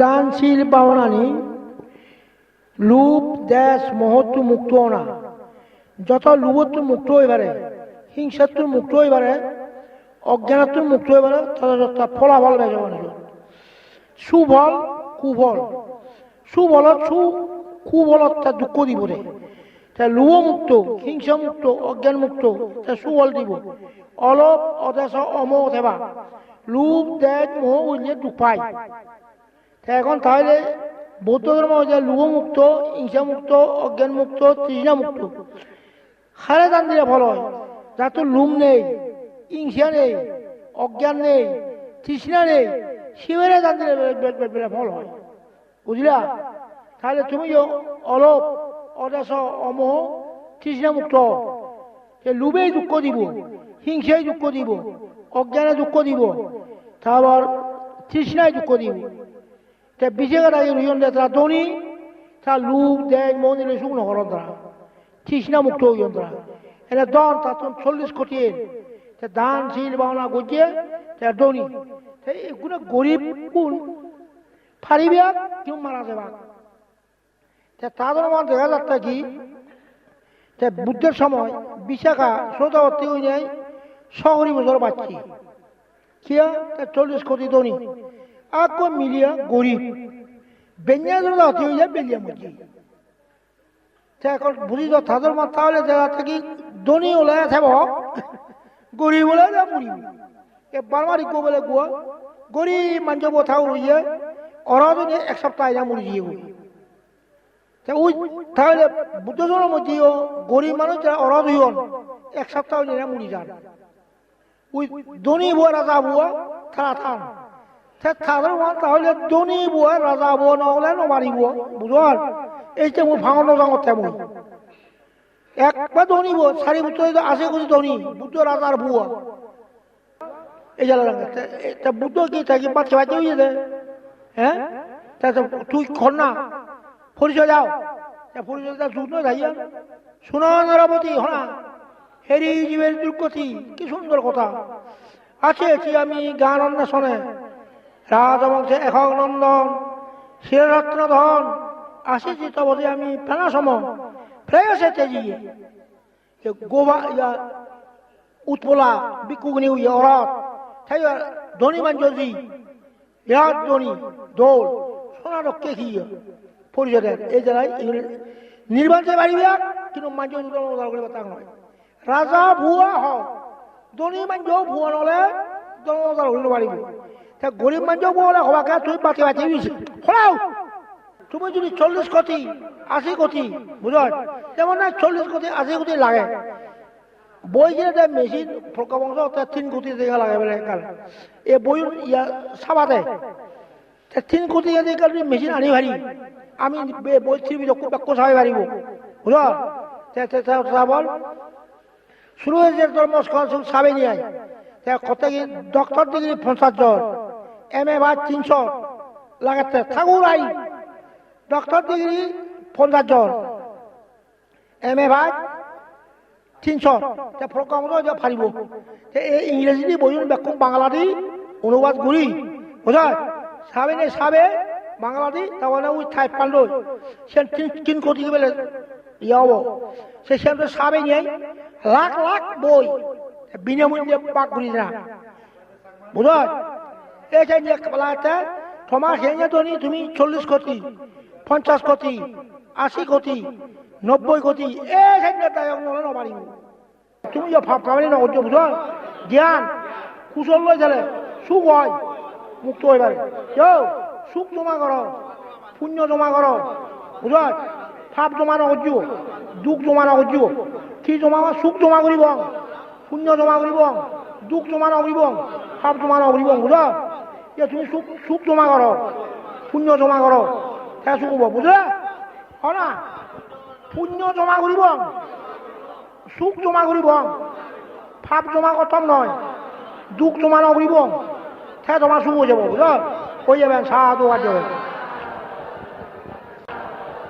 দানশীল পাওনানি লুপ, দেশ, মহত্ব মুক্ত না। যত লুবত্ব মুক্ত হইবারে হিংসাত্ব মুক্ত হইবারে অজ্ঞানত্ব মুক্ত হইবারে তত যত ফলাফল বেজে মানুষ সুফল, কুফল। সুবলত সু কুবলত তার দুঃখ দিব রে। তা লুহ মুক্ত, হিংসা মুক্ত, অজ্ঞান মুক্ত তা সুবল দিব। অলপ, অদেশ অমোহ থেবা লুপ, দেশ, মোহ উঠলে দুঃখ পায়। তা এখন তাহলে বৌদ্ধ ধর্ম যে মুক্ত হিংসা মুক্ত অজ্ঞান মুক্ত তৃষ্ণা মুক্ত হারে দান দিলে ভালো হয়। যার তো লুম নেই, হিংসা নেই, অজ্ঞান নেই, তৃষ্ণা নেই শিবেরে দান দিলে ভালো হয়। বুঝলা? তাহলে তুমি যে অলপ অদেশ অমোহ তৃষ্ণা মুক্ত সে লুবেই দুঃখ দিব, হিংসাই দুঃখ দিব, অজ্ঞানে দুঃখ দিব, তারপর তৃষ্ণায় দুঃখ দিব। তে বিজেগার আগে রুজন দে তারা দনি তা লুক দেয় মন দিলে শুকনো করন তারা তৃষ্ণা মুক্ত হইন তারা। এনে দন তা তখন চল্লিশ কোটি তে দান শিল বাউনা গজিয়ে তে দনি এগুলো গরিব কোন? ফারিবিয়া কেউ মারা যাবা তে তাদের মধ্যে দেখা যাচ্ছে কি? তে বুদ্ধের সময় বিশাখা শ্রোতাবর্তী হয়ে যায় শহরী বছর বাচ্চি কিয়া তে চল্লিশ কোটি দনি আকৌ মিলিয়া গরিব বেঞ্জা ধরে হতে হয়ে যায় বেলিয়া মুজি এখন বুঝি তো তাদের মত তাহলে দেখা থাকি দনি ওলাই থাকব গরিব ওলাই যা মরিব এ বারমারি গো বলে গুয়া গরিব মাঞ্জ বোথাও রইয়ে অরাজনে এক সপ্তাহ যা মরি দিয়ে ওই তাহলে বুদ্ধ জনের মধ্যে গরিব মানুষ যারা অরাজ হইন এক সপ্তাহ মরি যান ওই ধনী বুয়া রাজা বুয়া থানা থান তাহলে ধনী বুয়া, রাজা বুয়া নহলে নমারিব বুঝল এই যে মোৰ ভাঙন নজাঙত মই একবার ধনী বুয়া চারি বছর আছে কোটি ধনী বুদ্ধ রাজার বুয়া। এই তা বুদ্ধ কি থাকি বাচ্চা বাচ্চা হয়ে যায়? হ্যাঁ? তুই কর না। পরিচয় যাও পরিচয় যা শুনো যাইয়া শোনো নরপতি হনা হেরি জীবের দুর্গতি, কি সুন্দর কথা। আছে আমি গান অন্বেষণে রাজবংশে একক নন্দন, শিররত্ন ধন আসিছি তবতে আমি প্রাণা সম প্রেয়সে তেজিয়ে যে গোবা, ইয়া, উৎপলা, বিকুগ্নি, ইয়া, অরত তাই ধনী মঞ্জি বিরাট ধনী দৌড় সোনা রক্ষে কি পরিচয় দেন এই জায়গায় নির্বাচনে বাড়িবে, কিন্তু মাঞ্জ তা নয়। রাজা ভুয়া হওক ধনী মাঞ্জ ভুয়া নলে হইল বাড়িব। তা গরিব মাঞ্জ ভুয়া হলে হবাকে তুই বাতি বাতি হলাও তুমি যদি চল্লিশ কোটি, আশি কোটি বুঝল যেমন না চল্লিশ কোটি, আশি কোটি লাগে। বই যে মেশিন ফলকা বংশ, তার তিন কোটি দেখা লাগে বলে কাল। এ বই ইয়া সাবাতে তিন কোটি যদি কাল মেশিন আনি ভারি। আমি বই বাক্য সাহায্য পারিব বুঝল বল। শুরু হয়েছে তোর মস্কর সব সাবে নিয়ে কত কি ডক্টর ডিগ্রি পঞ্চাশ জন। এম এ বা তিনশো লাগাতে। ঠাকুর আই ডক্টর ডিগ্রি পঞ্চাশ জন এম এ ভাই তিনশো যে ফারিব। এই ইংরেজি দি বই ব্যাকুম বাংলা দি অনুবাদ করি বুঝা সাবে নে সাবে বাংলা দি তাহলে ওই ঠাই পান্ডই সে তিন কোটি বেলে ইয়াবো সে সেখানে সাবে নিয়ে লাখ লাখ বই। বিনামূল্যে পাক করি না। বুঝল যে নিয়ে বলাতে তোমার হেঙে ধনী, তুমি চল্লিশ কোটি, পঞ্চাশ কোটি, আশি কোটি, নব্বই কোটি এই যে দায়ক নলে নবারিব তুমি যে ভাব ভাবনি নগর বুঝল জ্ঞান, কুশল লই গেলে সুখ হয়, মুক্ত পারে কেউ? সুখ জমা করো, পুণ্য জমা করো বুঝল পাপ জমা নগর দুখ জমা নগর কি জমা? সুখ জমা করিব, পুণ্য জমা কৰিব দুখ জমা নকৰিব পাপ জমা নকৰিব বুঝ এতিয়া তুমি সুখ সুখ জমা কৰ পুণ্য জমা কৰ সেয়া সুখ হ'ব, বুঝলে? হয় না? পুণ্য জমা কৰিব সুখ জমা কৰিব ফাপ জমা খতম নহয় দুখ জমা নকৰিব সেয়া তোমাৰ সুখ হৈ যাব বুঝ হৈ যাবে, সাধু আজ